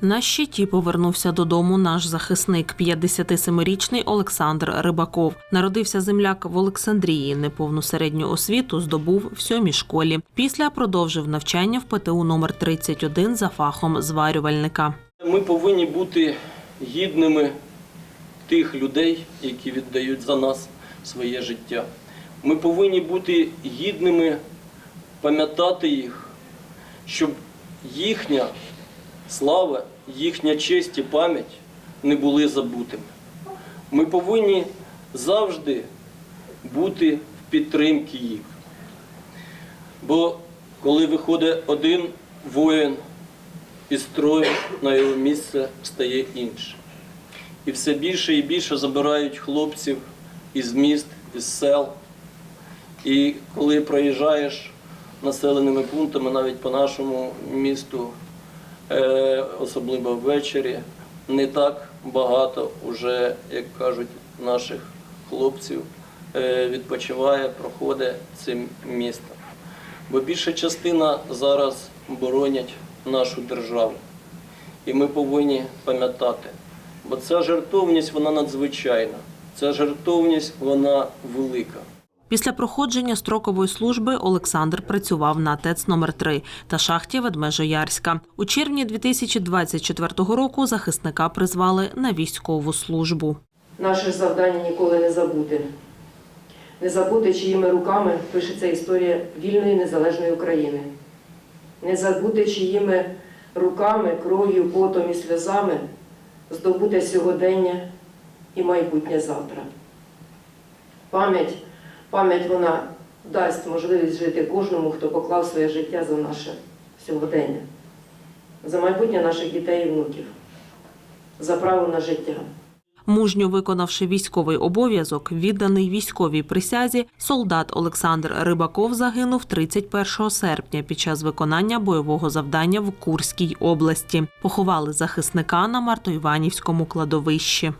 На щиті повернувся додому наш захисник, 57-річний Олександр Рибаков. Народився земляк в Олександрії. Неповну середню освіту здобув в сьомій школі. Після продовжив навчання в ПТУ номер 31 за фахом зварювальника. Ми повинні бути гідними тих людей, які віддають за нас своє життя. Ми повинні бути гідними пам'ятати їх, щоб їхня слава, їхня честь і пам'ять не були забутими. Ми повинні завжди бути в підтримці їх. Бо коли виходить один воїн із строю, на його місце стає інший. І все більше і більше забирають хлопців із міст, із сел. І коли проїжджаєш населеними пунктами, навіть по нашому місту, особливо ввечері, не так багато вже, як кажуть, наших хлопців е, відпочиває, проходить цим містом. Бо більша частина зараз боронять нашу державу. І ми повинні пам'ятати. Бо ця жертовність вона надзвичайна. Ця жертовність вона велика. Після проходження строкової служби Олександр працював на ТЕЦ номер 3 та шахті Ведмежоярська. У червні 2024 року захисника призвали на військову службу. Наше завдання ніколи не забути. Не забути, чиїми руками пишеться історія вільної незалежної України. Не забути, чиїми руками, кров'ю, потом і сльозами здобуте сьогодення і майбутнє завтра. Пам'ять, пам'ять вона дасть можливість жити кожному, хто поклав своє життя за наше сьогодення, за майбутнє наших дітей і внуків, за право на життя. Мужньо виконавши військовий обов'язок, відданий військовій присязі, солдат Олександр Рибаков загинув 31 серпня під час виконання бойового завдання в Курській області. Поховали захисника на Мартоіванівському кладовищі.